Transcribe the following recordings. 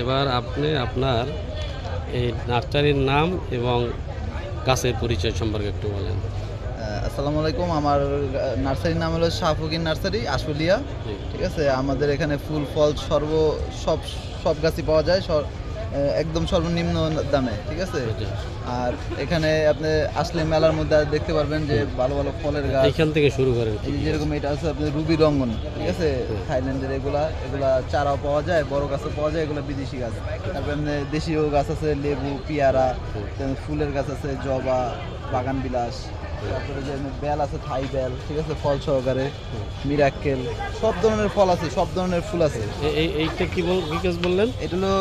এবার আপনি আপনার এই নার্সারির নাম এবং গাছের পরিচয় সম্পর্কে একটু বলেন। আসসালামু আলাইকুম আমার নার্সারির নাম হলো শাহফুকিন নার্সারি আশুলিয়া। ঠিক আছে? আমাদের এখানে ফুল ফল সর্ব সব সব গাছই পাওয়া যায় একদম সর্বনিম্ন দামে ঠিক আছে? আর এখানে আপনি আসলে মেলার মধ্যে দেখতে পারবেন যে ভালো ভালো ফলের গাছ। এইখান থেকে শুরু করেন যেরকম এটা আছে আপনি রুবি রঙ্গন ঠিক আছে? থাইল্যান্ডের এগুলা এগুলা চারাও পাওয়া যায় বড় গাছও পাওয়া যায় এগুলো বিদেশি গাছ। তারপরে এমনি দেশীয় গাছ আছে লেবু পেয়ারা ফুলের গাছ আছে জবা বাগান বিলাস তারপরে যে বেল আছে থাই বেল ঠিক আছে? ফল সহকারে মিরাক্কেল সব ধরনের ফল আছে সব ধরনের ফুল আছে। এইটা কি বল কি বললেন? এটা হলো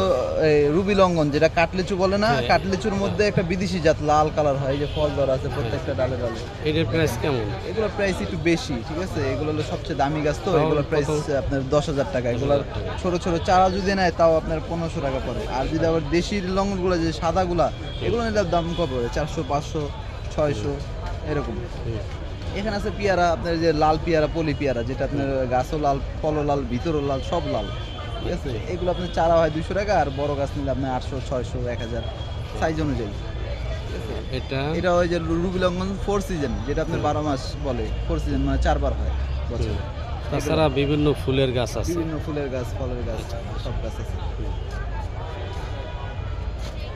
রুবি লঙ্ঘন যেটা কাটলিচু বলে না? হ্যাঁ। কাটলিচুর মধ্যে একটা বিদেশি জাত লাল কালার হয় যে ফল ধরা আছে প্রত্যেকটা ডালে ডালে। এটার প্রাইস কেমন? এগুলো প্রাইস একটু বেশি ঠিক আছে? এগুলো হলো সবচেয়ে দামি গাছ তো তাও এগুলো প্রাইস? আপনার দশ হাজার টাকা। এগুলোর ছোট ছোট চারা যদি নেয় তাও আপনার পনেরোশো টাকা পড়ে। আর যদি আবার দেশি লঙ্গনগুলো যে সাদাগুলা এগুলো নিলে দাম কত? পড়ে চারশো পাঁচশো ছয়শো। এরকম। এখানে আছে পেয়ারা আপনার যে লাল পেয়ারা পলি পেয়ারা যেটা আপনার গাছও লাল ফলও লাল ভিতরও লাল সব লাল। ঠিক আছে? এগুলো আপনার চারা হয় দুশো টাকা আর বড় গাছ নিলে আপনার আটশো ছয়শো এক হাজার সাইজ অনুযায়ী। এটা? এটা ওই যে রুবি লঙ্ঘন ফোর সিজন যেটা আপনার বারো মাস বলে। ফোর সিজন মানে চারবার হয় বছরে। তাছাড়া বিভিন্ন ফুলের গাছ আছে। বিভিন্ন ফুলের গাছ ফলের গাছ সব গাছ আছে।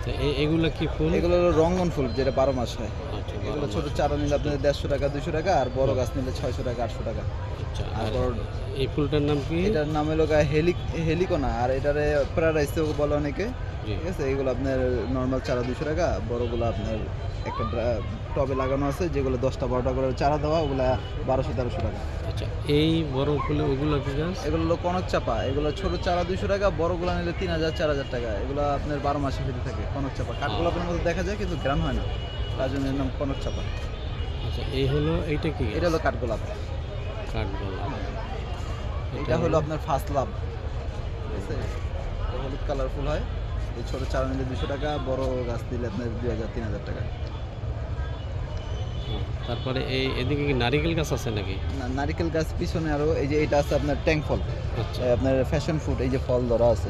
এ- এগুলা কি ফুল? এগুলো হলো রঙন ফুল যেটা বারো মাস হয়। আচ্ছা, এগুলো ছোটো চারা নিলে আপনাদের দেড়শো টাকা দুশো টাকা আর বড় গাছ নিলে ছয়শো টাকা আটশো টাকা। আচ্ছা, আর এই ফুলটার নাম কি? এটার নাম হলো হেলিক হেলিকোনা আর এটারে প্যারাডাইসও বলে অনেকে। ঠিক আছে এগুলো আপনার নর্মাল চারা দুশো টাকা বড়গুলো আপনার একটা টবে লাগানো আছে যেগুলো দশটা বারোটা করে চারা দেওয়া ওগুলা বারোশো তেরোশো টাকা। আচ্ছা এই বড় ফুলে ওগুলো কি গাছ? এগুলো হলো কনক চাপা এগুলো ছোট চারা দুশো টাকা বড়গুলো নিলে তিন হাজার চার হাজার টাকা। এগুলো আপনার বারো মাসে ফিরে থাকে কনক চাপা। কাঠগুলো আপনার মধ্যে দেখা যায় কিন্তু গ্রাম হয় না তার জন্য নাম কনক চাপা। আচ্ছা এই হলো এইটা কি? এটা হলো কাঠগোলাপ। কাঠগোলাপ। এটা হলো আপনার ফার্স্ট লাভ ঠিক আছে? হলুদ কালার ফুল হয়। এই ছোট চারা নিলে দুশো টাকা বড় গাছ দিলে আপনার দুই হাজার তিন হাজার টাকা। তারপরে এই এদিকে কি নারিকেল গাছ আছে নাকি? না নারিকেল গাছ পিছনে আরও এই যে এটা আছে আপনার ট্যাঙ্ক ফল। আচ্ছা। আপনার ফ্যাশন ফুড এই যে ফল ধরা আছে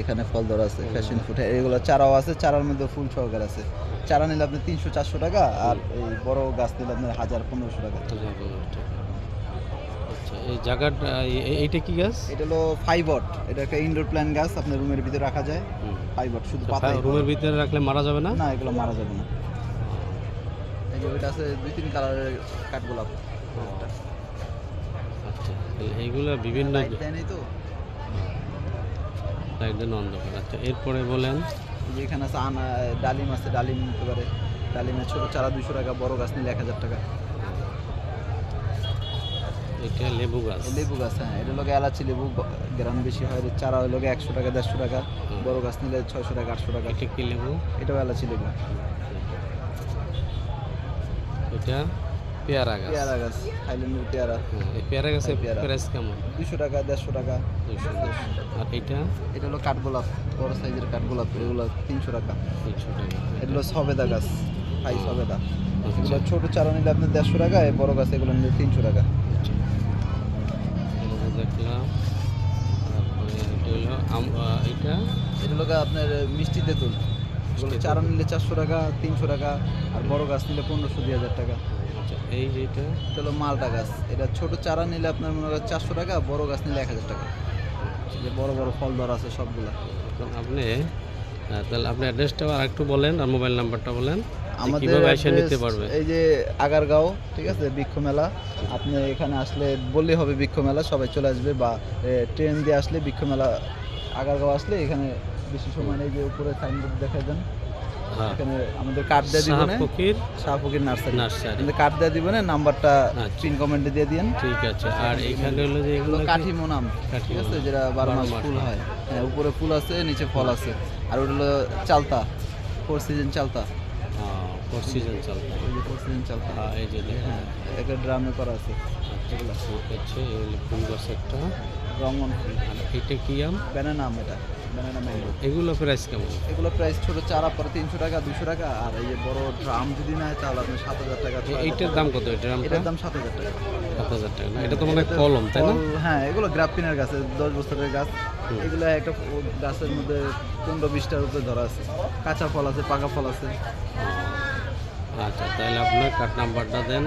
এখানে ফল ধরা আছে ফ্যাশন ফুড এগুলো চারাও আছে চারার মধ্যে ফুল সহকার আছে। চারা নিলে আপনি তিনশো চারশো টাকা আর এই বড় গাছ নিলে আপনার হাজার পনেরোশো টাকা। এই জায়গাটা এই- এই- এইটা কি গাছ? এটা হলো ফাইবট। এটা একটা ইনডোর প্ল্যান গাছ আপনার রুমের ভিতরে রাখা যায়। ফাইবট শুধু আচ্ছা, পাতাই রুমের ভিতরে রাখলে মারা যাবে না? না এগুলো মারা যাবে না। এই যে ওইটা আছে দুই তিন কালারের কাঠগোলাপ আচ্ছা এইগুলো বিভিন্ন তো। সাইডে অন্ধকার। আচ্ছা এরপরে বলেন। এই যে এখানে আছে আনা ডালিম আছে ডালিম নিতে পারে ডালিমের ছোট চারা দুইশো টাকা বড় গাছ নিলে এক হাজার টাকা। এটা লেবু গাছ। লেবু গাছ হ্যাঁ এটা লোকে এলাচি লেবু গ্রাম বেশি হয় চারা হলো একশো টাকা দেড়শো টাকা বড় গাছ নিলে ছয়শো টাকা আটশো টাকা। এটা কি লেবু? এটাও এলাচি লেবু। এটা পেয়ারা গাছ। পেয়ারা গাছ থাইল্যান্ডের পেয়ারা। এই পেয়ারা গাছের পেয়ারা। প্রাইস কেমন? দুশো টাকা দেড়শো টাকা। দুশো আর এটা? এটা হলো কাঠগোলাপ বড় সাইজের কাঠগোলাপ এগুলো তিনশো টাকা। তিনশো টাকা। এটা হলো সবেদা গাছ। হাই সবেদা আচ্ছা এগুলো ছোট চারা নিলে আপনার দেড়শো টাকা বড় গাছ এগুলো নিলে তিনশো টাকা। দেখলাম। এটা গা আপনার মিষ্টি তেঁতুল। চারা নিলে চারশো টাকা তিনশো টাকা আর বড় গাছ নিলে পনেরোশো দুই হাজার টাকা। আচ্ছা এই যেটা এটা? হলো মালটা গাছ। এটা ছোট চারা নিলে আপনার মনে করেন চারশো টাকা বড় গাছ নিলে এক হাজার টাকা। যে বড় বড় ফল ধরা আছে সবগুলা। আপনি তাহলে আপনি অ্যাড্রেসটা আর একটু বলেন আর মোবাইল নাম্বারটা বলেন। আমাদের নিতে পারবে? এই যে আগারগাঁও ঠিক আছে বৃক্ষ মেলা। আপনি এখানে আসলে বললেই হবে বৃক্ষ মেলা সবাই চলে আসবে বা ট্রেন দিয়ে আসলে বৃক্ষ মেলা আগারগাঁও আসলে এখানে বেশি সময় নেই যে উপরে সাইনবোর্ড দেখা যান হ্যাঁ। এখানে আমাদের কার্ড দিয়ে শাহফকির নার্সারি। কার্ড দিয়ে নাম্বারটা আচ্ছা। পিন কমেন্টে দিয়ে দিন ঠিক আছে আর এইখানে হলো যে এগুলো ঠিক আছে যেটা বারো বারো মাস মাস ফুল হয়। হয়। হ্যাঁ উপরে ফুল আছে নিচে ফল আছে। আর ওটা হলো চালতা ফোর সিজন চালতা। ফোর সিজন চলবে ওই যে ফোর সিজন চালতা হ্যাঁ এই যে হ্যাঁ একটা ড্রামে করা আছে। আছে এই ফুল গাছ একটা রঙন ফুল এটা কি আম? ব্যানানা আম এটা। ব্যানানা ম্যাঙ্গো এগুলো প্রাইস কেমন? এগুলো প্রাইস ছোট চারা পরে তিনশো টাকা দুশো টাকা। আর এই যে বড় ড্রাম যদি নেয় তাহলে আপনি সাত হাজার টাকা এইটার দাম কত? দামটা এটার দাম সাত হাজার টাকা। সাত হাজার টাকা এটা তো মানে কলম তাই না? হ্যাঁ এগুলো গ্রাফিনের গাছ দশ বছরের গাছ। এগুলো একটা গাছের মধ্যে পনেরো বিশটার উপরে ধরা আছে। কাঁচা ফল আছে পাকা ফল আছে। আচ্ছা তাহলে আপনার কার্ড নাম্বারটা দেন।